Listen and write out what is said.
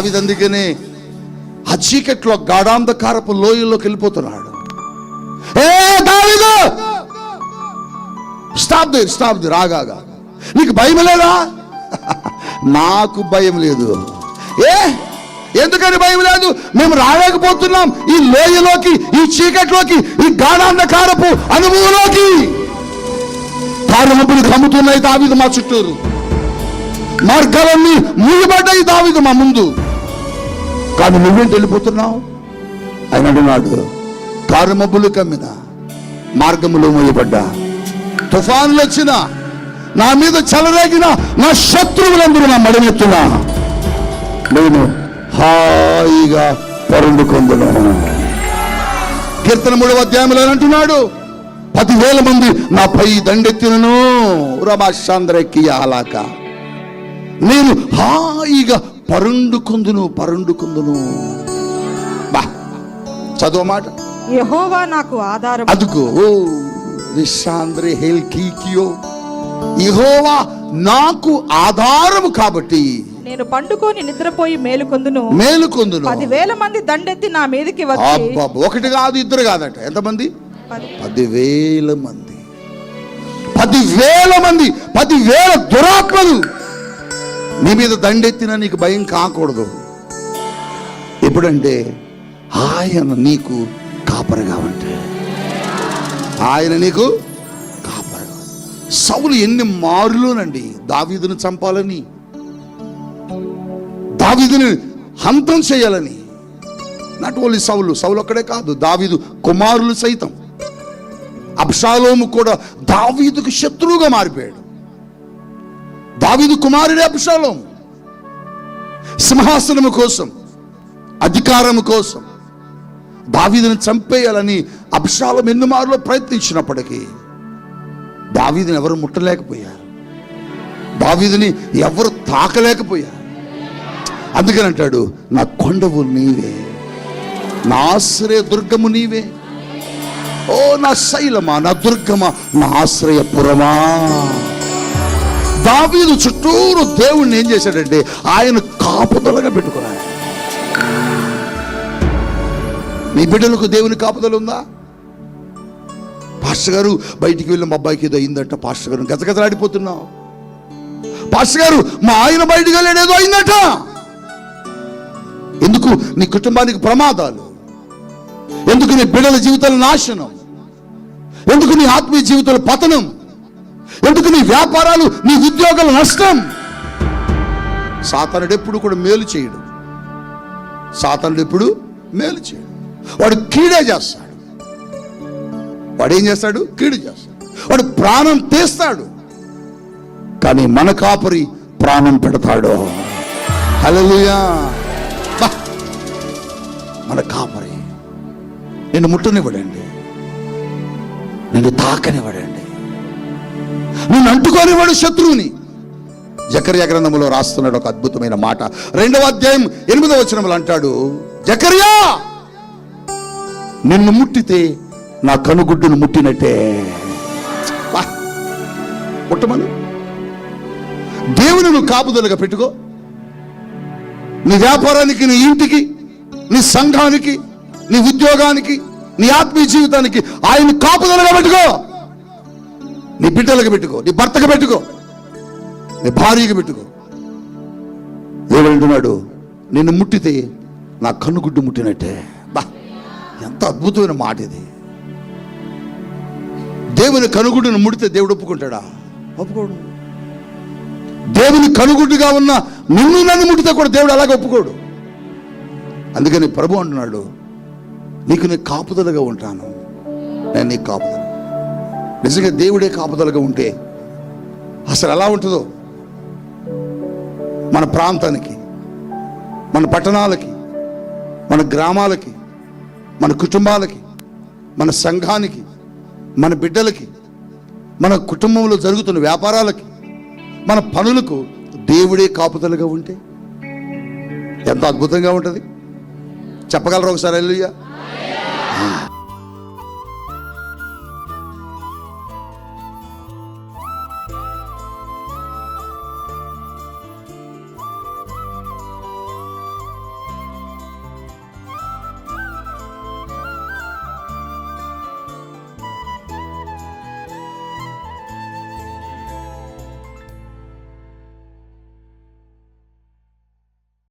దావిది అందుకనే ఆ చీకట్లో గాఢాంధకారపు లోయల్లోకి వెళ్ళిపోతున్నాడు. ఏ దావిదు! స్టాప్ దే స్టాప్ దే రాగాగా నీకు భయం లేదా? నాకు భయం లేదు. ఏ? ఎందుకని భయం లేదు? మేము రాలేకపోతున్నాం ఈ లోయలోకి ఈ చీకట్లోకి ఈ గాఢాంధకారపు అనుభవంలోకి. తారుమబ్బులు కమ్ముతున్నాయి దావిదు మా చుట్టూరు. మార్గాలన్నీ మూయబడ్డాయి దావిదు మా ముందు. కానీ నువ్వేంటి వెళ్ళిపోతున్నావు? ఆయన అంటున్నాడు కారు మబ్బులు కమ్మిన మార్గములో మూయబడ్డా. తుఫానులు వచ్చిన నా మీద చెలరేగిన నా శత్రువులందరూ నా మడిమెత్తున నేను హాయిగా పరుండుకొందును కీర్తన మూడవ అధ్యాయంలో అంటున్నాడు పదివేల మంది నాపై దండెత్తినను రమాశాంద్రకి అలాక నేను హాయిగా పరుండుకుందును పరుండుకుందును. బా చదువు మాట. యెహోవా నాకు ఆధారం. అదుగో ఓ విశాంద్రే హెల్ కీకియో. యెహోవా నాకు ఆధారము కాబట్టి నేను పండుకొని నిద్రపోయి మేలుకొందును. మేలుకొందును. పదివేల మంది దండెత్తి నా మీదకి వచ్చి ఒకటి కాదు ఇద్దరు కాదట. ఎంతమంది? పది- పదివేల మంది. పదివేల మంది పదివేల దురాత్మలు. నీ మీద దండెత్తిన నీకు భయం కాకూడదు. ఎప్పుడంటే ఆయన నీకు కాపరగా ఉంటే ఆయన నీకు కాపరగా సౌలు ఎన్ని మారులోనండి. దావీదును చంపాలని దావీదుని హంతం చేయాలని. నాట్ ఓన్లీ సౌలు సౌలు ఒక్కడే కాదు దావీదు కుమారులు సైతం. అబ్షాలోము కూడా దావీదుకు శత్రువుగా మారిపోయాడు. దావిదు కుమారుడే అభిషాలం సింహాసనము కోసం అధికారము కోసం దావీదుని చంపేయాలని అభిషాలం ఎన్ని మారులో ప్రయత్నించినప్పటికీ దావీదుని ఎవరు ముట్టలేకపోయారు. దావీదుని ఎవరు తాకలేకపోయారు. అందుకని అంటాడు నా కొండవు నీవే నా ఆశ్రయ దుర్గము నీవే. ఓ నా శైలమా నా దుర్గమా నా ఆశ్రయపురమా దావీదు చుట్టూరు దేవుణ్ణి ఏం చేశాడంటే ఆయన కాపుదలగా పెట్టుకున్నాడు. మీ బిడ్డలకు దేవుని కాపుదల ఉందా? పాస్టర్ గారు బయటికి వెళ్ళి మా అబ్బాయికి ఏదో అయిందట పాస్టర్ గారు. గజగజలాడిపోతున్నావు. పాస్టర్ గారు మా ఆయన బయటికి వెళ్ళాడు ఏదో అయిందట. ఎందుకు? నీ కుటుంబానికి ప్రమాదాలు. ఎందుకు నీ బిడ్డల జీవితాల నాశనం? ఎందుకు నీ ఆత్మీయ జీవితాల పతనం? ఎందుకు నీ వ్యాపారాలు నీ ఉద్యోగాల నష్టం? సాతానుడు ఎప్పుడు కూడా మేలు చేయడు. సాతానుడు ఎప్పుడు మేలు చేయడు. వాడు కీడే చేస్తాడు. వాడు ఏం చేస్తాడు? కీడు చేస్తాడు. వాడు ప్రాణం తీస్తాడు. కానీ మన కాపరి ప్రాణం పెడతాడు. హల్లెలూయా. మన కాపరి. నిన్ను ముట్టనివ్వడండి. నిన్ను తాకనివ్వడండి. నిన్ను శత్రువుని. జకర్యా గ్రంథములో రాస్తున్నాడు ఒక అద్భుతమైన మాట. రెండవ అధ్యాయం ఎనిమిదవ వచనములు అంటాడు జకర్యా నిన్ను ముట్టితే నా కనుగుడ్డును ముట్టినట్టే. బా. ముట్టమను. దేవుని నువ్వు కాపుదలుగా పెట్టుకో. నీ వ్యాపారానికి నీ ఇంటికి నీ సంఘానికి నీ ఉద్యోగానికి నీ ఆత్మీయ జీవితానికి ఆయన కాపుదలుగా పెట్టుకో. నీ బిడ్డలకు పెట్టుకో నీ భర్తకు పెట్టుకో నీ భార్యకి పెట్టుకో. దేవుడు నిన్ను ముట్టితే నా కన్నుగుడ్డు ముట్టినట్టే. బా ఎంత అద్భుతమైన మాట ఇది. దేవుని కనుగుడ్డును ముడితే దేవుడు ఒప్పుకుంటాడా? ఒప్పుకోడు. దేవుని కనుగుడ్డుగా ఉన్న నిన్ను నన్ను ముట్టితే కూడా దేవుడు అలాగే ఒప్పుకోడు. అందుకని ప్రభు అంటున్నాడు నీకు నేను కాపుదలుగా ఉంటాను. నేను నీకు కాపుదల నిజంగా దేవుడే కాపుదలుగా ఉంటే అసలు ఎలా ఉంటుందో? మన ప్రాంతానికి మన పట్టణాలకి మన గ్రామాలకి మన కుటుంబాలకి మన సంఘానికి మన బిడ్డలకి మన కుటుంబంలో జరుగుతున్న వ్యాపారాలకి మన పనులకు దేవుడే కాపుదలుగా ఉంటే ఎంత అద్భుతంగా ఉంటుంది. చెప్పగలరా ఒకసారి? అల్లుయ్యా